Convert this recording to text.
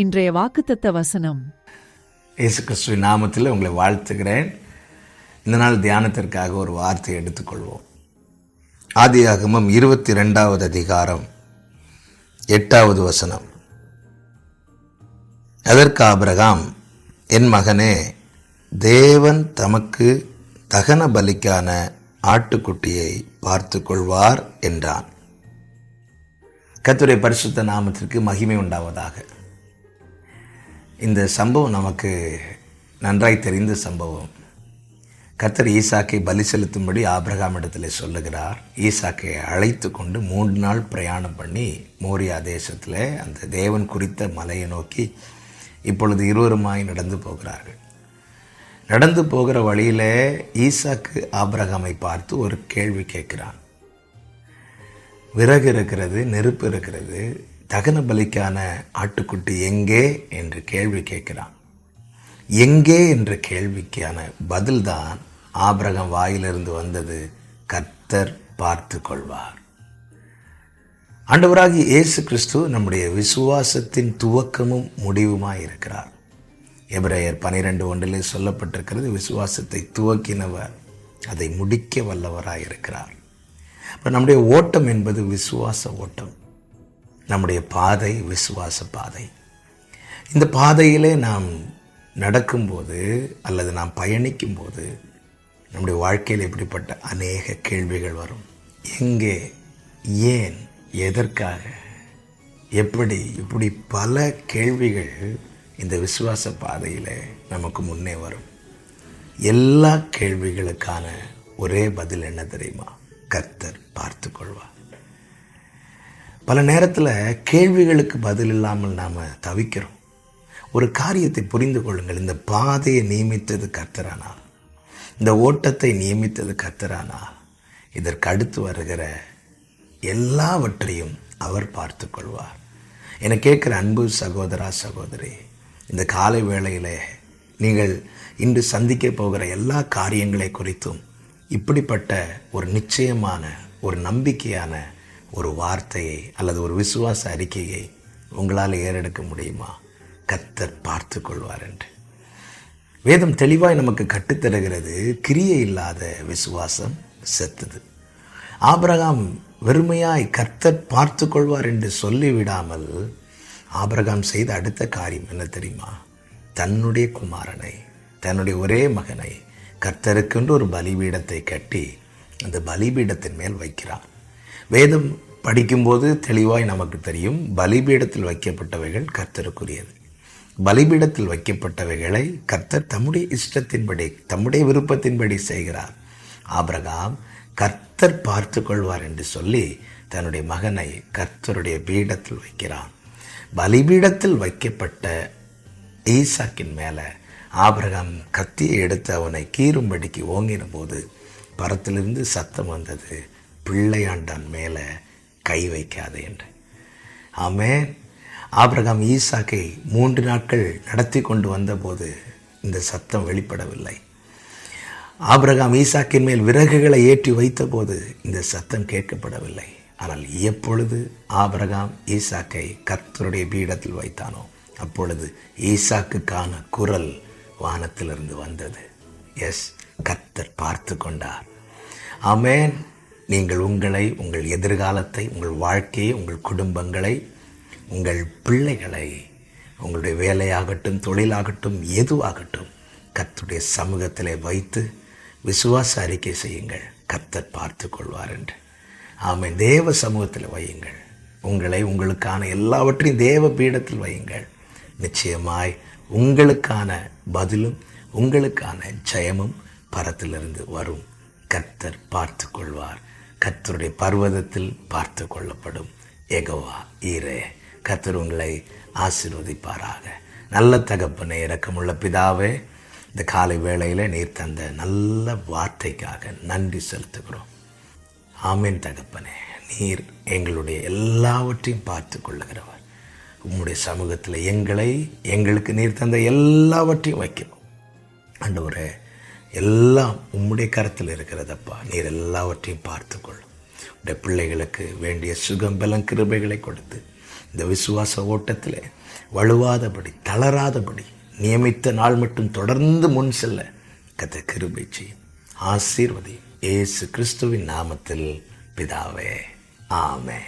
இன்றைய வாக்குத்தத்த வசனம். இயேசு கிறிஸ்துவின் நாமத்தில் உங்களை வாழ்த்துகிறேன். இந்த நாள் தியானத்திற்காக ஒரு வார்த்தை எடுத்துக்கொள்வோம். ஆதியாகமம் இருபத்தி ரெண்டாவது அதிகாரம் எட்டாவது வசனம். அதற்கு ஆபிரகாம் என் மகனே தேவன் தமக்கு தகன பலிக்கான ஆட்டுக்குட்டியை பார்த்து கொள்வார் என்றான். கத்துரை பரிசுத்த நாமத்திற்கு மகிமை உண்டாவதாக. இந்த சம்பவம் நமக்கு நன்றாய் தெரிந்த சம்பவம். கர்த்தர் ஈசாக்கை பலி செலுத்தும்படி ஆபிரகாம் இடத்துல சொல்லுகிறார். ஈசாக்கை அழைத்து கொண்டு மூன்று நாள் பிரயாணம் பண்ணி மோரியா தேசத்தில் அந்த தேவன் குறித்த மலையை நோக்கி இப்பொழுது இருவருமாய் நடந்து போகிறார்கள். நடந்து போகிற வழியில் ஈசாக்கு ஆபிரகாமை பார்த்து ஒரு கேள்வி கேட்கிறான். விறகு இருக்கிறது நெருப்பு இருக்கிறது தகன பலிக்கான ஆட்டுக்குட்டி எங்கே என்று கேள்வி கேட்கிறான். எங்கே என்ற கேள்விக்கான பதில்தான் ஆபிரகம் வாயிலிருந்து வந்தது கர்த்தர் பார்த்து கொள்வார். ஆண்டவராகி இயேசு கிறிஸ்து நம்முடைய விசுவாசத்தின் துவக்கமும் முடிவுமாய் இருக்கிறார். எபிரேயர் பனிரெண்டு ஒன்றிலே சொல்லப்பட்டிருக்கிறது விசுவாசத்தை துவக்கினவர் அதை முடிக்க வல்லவராக இருக்கிறார். இப்போ நம்முடைய ஓட்டம் என்பது விசுவாச ஓட்டம். நம்முடைய பாதை விசுவாச பாதை. இந்த பாதையிலே நாம் நடக்கும்போது அல்லது நாம் பயணிக்கும்போது நம்முடைய வாழ்க்கையில் இப்படிப்பட்ட அநேக கேள்விகள் வரும். எங்கே ஏன் எதற்காக எப்படி இப்படி பல கேள்விகள் இந்த விசுவாச பாதையில் நமக்கு முன்னே வரும். எல்லா கேள்விகளுக்கான ஒரே பதில் என்ன தெரியுமா? கர்த்தர் பார்த்து பல நேரத்தில் கேள்விகளுக்கு பதில் இல்லாமல் நாம் தவிக்கிறோம். ஒரு காரியத்தை புரிந்து கொள்ளுங்கள். இந்த பாதையை நியமித்தது கர்த்தரானால் இந்த ஓட்டத்தை நியமித்தது கர்த்தரானால் இதற்கு அடுத்து வருகிற எல்லாவற்றையும் அவர் பார்த்து கொள்வார். என கேட்குற அன்பு சகோதரா சகோதரி இந்த காலை வேளையில் நீங்கள் இன்று சந்திக்க போகிற எல்லா காரியங்களை குறித்தும் இப்படிப்பட்ட ஒரு நிச்சயமான ஒரு நம்பிக்கையான ஒரு வார்த்தையை அல்லது ஒரு விசுவாச அறிக்கையை உங்களால் ஏறெடுக்க முடியுமா? கத்தர் பார்த்து கொள்வார் என்று. வேதம் தெளிவாய் நமக்கு கட்டுத்தருகிறது கிரியை இல்லாத விசுவாசம் செத்துது. ஆபிரகாம் வெறுமையாய் கர்த்தர் பார்த்து கொள்வார் என்று சொல்லிவிடாமல் ஆபிரகாம் செய்த அடுத்த காரியம் என்ன தெரியுமா? தன்னுடைய குமாரனை தன்னுடைய ஒரே மகனை கர்த்தருக்கென்று ஒரு பலிபீடத்தை கட்டி அந்த பலிபீடத்தின் மேல் வைக்கிறார் வேதம் படிக்கும்போது தெளிவாய் நமக்கு தெரியும் பலிபீடத்தில் வைக்கப்பட்டவைகள் கர்த்தருக்குரியது. பலிபீடத்தில் வைக்கப்பட்டவைகளை கர்த்தர் தம்முடைய இஷ்டத்தின்படி தம்முடைய விருப்பத்தின்படி செய்கிறார். ஆபிரகாம் கர்த்தர் பார்த்து கொள்வார் என்று சொல்லி தன்னுடைய மகனை கர்த்தருடைய பீடத்தில் வைக்கிறான். பலிபீடத்தில் வைக்கப்பட்ட ஈசாக்கின் மேலே ஆபிரகாம் கத்தியை எடுத்து அவனை கீறும்படிக்கு ஓங்கின போது பரத்திலிருந்து சத்தம் வந்தது. பிள்ளையாண்டான் மேலே கை வைக்காதே என்று. ஆமென். ஆபிரகாம் ஈசாக்கை மூன்று நாட்கள் நடத்தி கொண்டு வந்தபோது இந்த சத்தம் வெளிப்படவில்லை. ஆபிரகாம் ஈசாக்கின் மேல் விறகுகளை ஏற்றி வைத்தபோது இந்த சத்தம் கேட்கப்படவில்லை. ஆனால் எப்பொழுது ஆபிரகாம் ஈசாக்கை கர்த்தருடைய பீடத்தில் வைத்தானோ அப்பொழுது ஈசாக்குக்கான குரல் வானத்திலிருந்து வந்தது. எஸ் கர்த்தர் பார்த்து கொண்டார் ஆமேன். நீங்கள் உங்களை உங்கள் எதிர்காலத்தை உங்கள் வாழ்க்கையை உங்கள் குடும்பங்களை உங்கள் பிள்ளைகளை உங்களுடைய வேலையாகட்டும் தொழிலாகட்டும் எதுவாகட்டும் கத்துடைய சமூகத்தில் வைத்து விசுவாச அறிக்கை செய்யுங்கள். கத்தர் பார்த்து கொள்வார் என்று. ஆமை தேவ சமூகத்தில் வையுங்கள். உங்களை உங்களுக்கான எல்லாவற்றையும் தேவ பீடத்தில் வையுங்கள். நிச்சயமாய் உங்களுக்கான பதிலும் உங்களுக்கான ஜெயமும் பரத்திலிருந்து வரும். கர்த்தர் பார்த்து கொள்வார். கத்தருடைய பர்வதத்தில் பார்த்து கொள்ளப்படும். எகவா ஈரே கத்தர் உங்களை ஆசீர்வதிப்பாராக. நல்ல தகப்பனை இறக்கமுள்ள பிதாவே இந்த காலை வேளையில் நீர் தந்த நல்ல வார்த்தைக்காக நன்றி செலுத்துகிறோம். ஆமீன் தகப்பனே நீர் எங்களுடைய எல்லாவற்றையும் பார்த்து கொள்ளுகிறவர். உம்முடைய சமூகத்தில் எங்களை எங்களுக்கு நீர் தந்த எல்லாவற்றையும் வைக்கிறோம். ஒரு எல்லாம் உம்முடைய கரத்தில் இருக்கிறதப்பா. நீர் எல்லாவற்றையும் பார்த்துக்கொள்ளும் உடைய பிள்ளைகளுக்கு வேண்டிய சுகம் பலம் கிருபைகளை கொடுத்து இந்த விசுவாச ஓட்டத்தில் வலுவாதபடி தளராதபடி நியமித்த நாள் மட்டும் தொடர்ந்து முன் செல்ல கத்த கிருபை செய்யும். ஆசீர்வதி. ஏசு கிறிஸ்துவின் நாமத்தில் பிதாவே. ஆமே